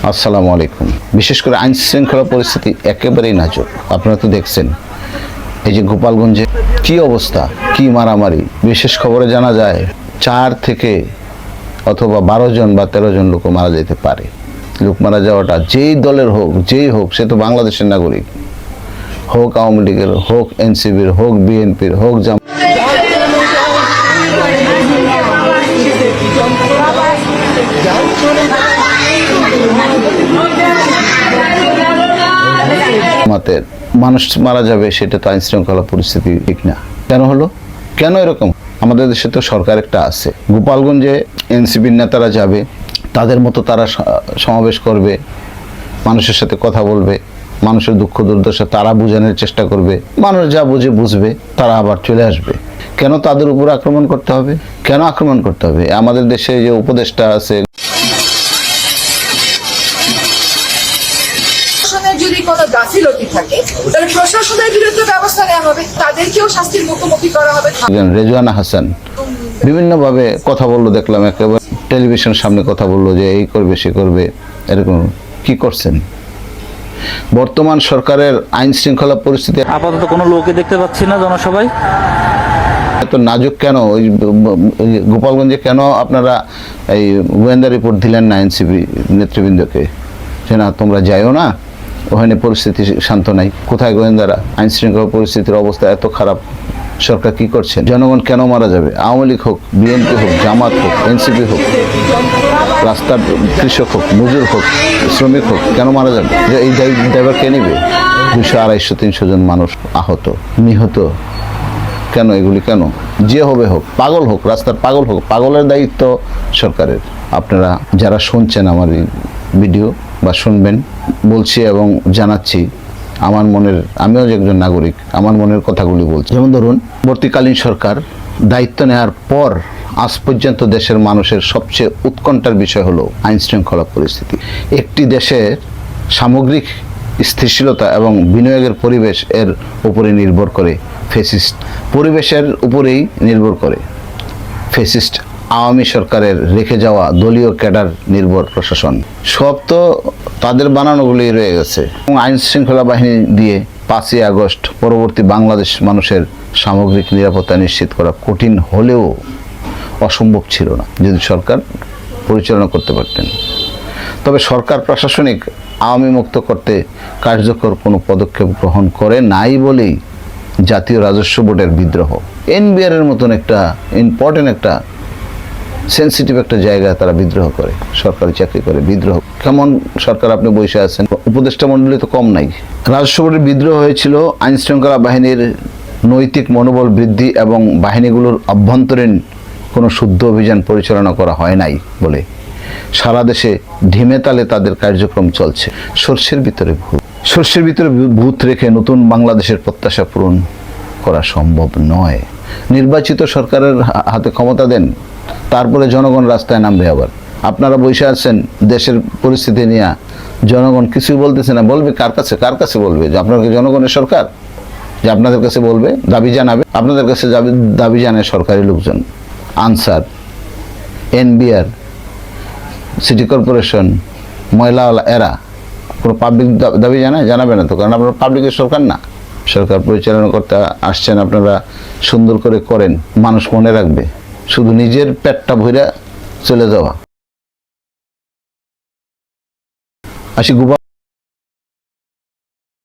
আসসালামু আলাইকুম বিশেষ করে আইন শৃঙ্খলা পরিস্থিতি একেবারেই নাজুক আপনারা তো দেখছেন এই যে গোপালগঞ্জে কি অবস্থা কি মারামারি বিশেষ খবরে জানা যায় চার থেকে অথবা বারো জন বা তেরো জন লোক মারা যেতে পারে লোক মারা যাওয়াটা যেই দলের হোক যেই হোক সে তো বাংলাদেশের নাগরিক হোক আওয়ামী লীগের হোক এনসিবির হোক বিএনপির হোক জাম জামাতের মানুষ মারা যাবে, সেটা তো আইন শৃঙ্খলা পরিস্থিতি ঠিক না। কেন হলো? কেন এরকম? আমাদের দেশে তো সরকার একটা আছে। গোপালগঞ্জে এনসিপির নেতারা যাবে, তাদের মতো তারা সমাবেশ করবে, মানুষের সাথে কথা বলবে, মানুষের দুঃখ দুর্দশা তারা বোঝানোর চেষ্টা করবে, মানুষ যা বুঝে বুঝবে, তারা আবার চলে আসবে। কেন তাদের উপর আক্রমণ করতে হবে? কেন আক্রমণ করতে হবে? আমাদের দেশে যে উপদেষ্টা আছে কোনো গাফিলতি থাকে তাহলে প্রশাসনের বিরুদ্ধে ব্যবস্থা নেওয়া হবে তাদেরকেও শাস্তির মুখোমুখি করা হবে। রেজওয়ানা হাসান বিভিন্নভাবে কথা বলল দেখলাম একেবারে টেলিভিশনের সামনে কথা বলল যে এই করবে সে করবে এরকম কি করছেন? বর্তমান সরকারের আইন শৃঙ্খলা পরিস্থিতি আপাতত কোনো লোকে দেখতে পাচ্ছি না জনসভায়। এত নাজুক কেন? ওই ওই গোপালগঞ্জে কেন আপনারা এই গোয়েন্দা রিপোর্ট দিলেন না এনসিপি নেতৃবৃন্দকে? যে না তোমরা যাইও না? ওখানে পরিস্থিতি শান্ত নাই। কোথায় গোয়েন্দারা? আইন শৃঙ্খলা পরিস্থিতির অবস্থা এত খারাপ। সরকার কি করছে? জনগণ কেন মারা যাবে? আওয়ামী লীগ হোক, বিএনপি হোক, জামাত হোক, এনসিপি হোক, রাস্তার কৃষক হোক, মজুর হোক, শ্রমিক হোক, কেন মারা যাবে? এই ড্রাইভার কে নিবে? দুশো আড়াইশো, তিনশো জন মানুষ আহত, নিহত। কেন এগুলি কেন? যে হবে হোক, পাগল হোক, রাস্তার পাগল হোক, পাগলের দায়িত্ব সরকারের। আপনারা যারা শুনছেন আমার এই ভিডিও বা শুনবেন, বলছি এবং জানাচ্ছি, আমার মনের, আমিও একজন নাগরিক, আমার মনের কথাগুলি বলছি। যেমন ধরুন বর্তীকালীন সরকার দায়িত্ব নেওয়ার পর আজ পর্যন্ত দেশের মানুষের সবচেয়ে উৎকণ্ঠার বিষয় হলো আইন শৃঙ্খলা পরিস্থিতি। একটি দেশের সামগ্রিক স্থিতিশীলতা এবং বিনিয়োগের পরিবেশ এর উপরে নির্ভর করে ফেসিস্ট। পরিবেশের উপরেই নির্ভর করে ফেসিস্ট আওয়ামী সরকারের রেখে যাওয়া দলীয় ক্যাডার নির্ভর প্রশাসন। সব তো তাদের বানানোগুলি রয়ে গেছে। এবং আইন শৃঙ্খলা বাহিনী দিয়ে পাঁচই আগস্ট পরবর্তী বাংলাদেশ মানুষের সামগ্রিক নিরাপত্তা নিশ্চিত করা কঠিন হলেও অসম্ভব ছিল না, যদি সরকার পরিচালনা করতে পারতেন। তবে সরকার প্রশাসনিক আওয়ামী মুক্ত করতে কার্যকর কোনো পদক্ষেপ গ্রহণ করে নাই বলেই জাতীয় রাজস্ব বোর্ডের বিদ্রোহ। এনবিআর এর মতন একটা ইম্পর্টেন্ট একটা সেন্সিটিভ একটা জায়গায় তারা বিদ্রোহ করে, সরকারি চাকরি করে, বিদ্রোহ। কেমন সরকার আপনি বসে আছেন? উপদেষ্টা মণ্ডলী তো কম নাই। রাজস্ব বিদ্রোহ হয়েছিল আইন শৃঙ্খলা বাহিনীর নৈতিক মনোবল বৃদ্ধি এবং বাহিনীগুলোর অভ্যন্তরীণ কোনো শুদ্ধ অভিযান পরিচালনা করা হয় নাই বলে। সারা দেশে ঢিমে তালে তাদের কার্যক্রম চলছে। সর্ষের ভিতরে ভূত। সর্ষের ভিতরে ভূত রেখে নতুন বাংলাদেশের প্রত্যাশা পূরণ করা সম্ভব নয়। নির্বাচিত সরকারের হাতে ক্ষমতা দেন তারপরে জনগণ রাস্তায় নামবে আবার। আপনারা বসে আছেন দেশের পরিস্থিতি নিয়ে। জনগণ কিছুই বলতেছে না, বলবে কার কাছে কার কাছে বলবে? যে আপনার জনগণের সরকার? যে আপনাদের কাছে বলবে, দাবি জানাবে? আপনাদের কাছে দাবি- জানায় সরকারি লোকজন। আনসার, এনবিআর, সিটি কর্পোরেশন, ময়লাওয়ালা, এরা। কোনো পাবলিক দাবি জানায়? জানাবে না তো, কারণ আপনারা পাবলিকের সরকার না। সরকার পরিচালনা করতে আসছেন, আপনারা সুন্দর করে করেন, মানুষ মনে রাখবে। শুধু নিজের পেটটা ভইরা চলে যাওয়া। আসি গুবা